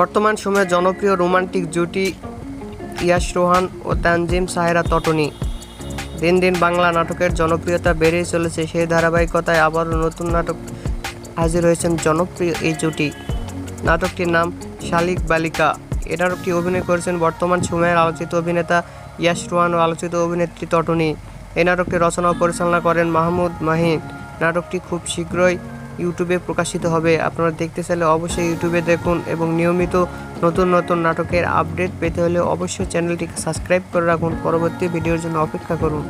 বর্তমান সময়ে জনপ্রিয় রোমান্টিক জুটি ইয়াশ রোহান ও তানজিম সাহেরা তটনি। দিন দিন বাংলা নাটকের জনপ্রিয়তা বেড়েই চলেছে। সেই ধারাবাহিকতায় আবারও নতুন নাটক হাজির হয়েছেন জনপ্রিয় এই জুটি। নাটকটির নাম শালিক বালিকা। এ নাটকটি অভিনয় করেছেন বর্তমান সময়ের আলোচিত অভিনেতা ইয়াশ রোহান ও আলোচিত অভিনেত্রী তটনি। এই নাটকটি রচনা ও পরিচালনা করেন মাহমুদ মাহিন। নাটকটি খুব শীঘ্রই ইউটিউবে প্রকাশিত হবে। আপনারা দেখতে চাইলে অবশ্যই ইউটিউবে দেখুন এবং নিয়মিত নতুন নতুন নাটকের আপডেট পেতে হলে অবশ্যই চ্যানেলটিকে সাবস্ক্রাইব করে রাখুন। পরবর্তী ভিডিওর জন্য অপেক্ষা করুন।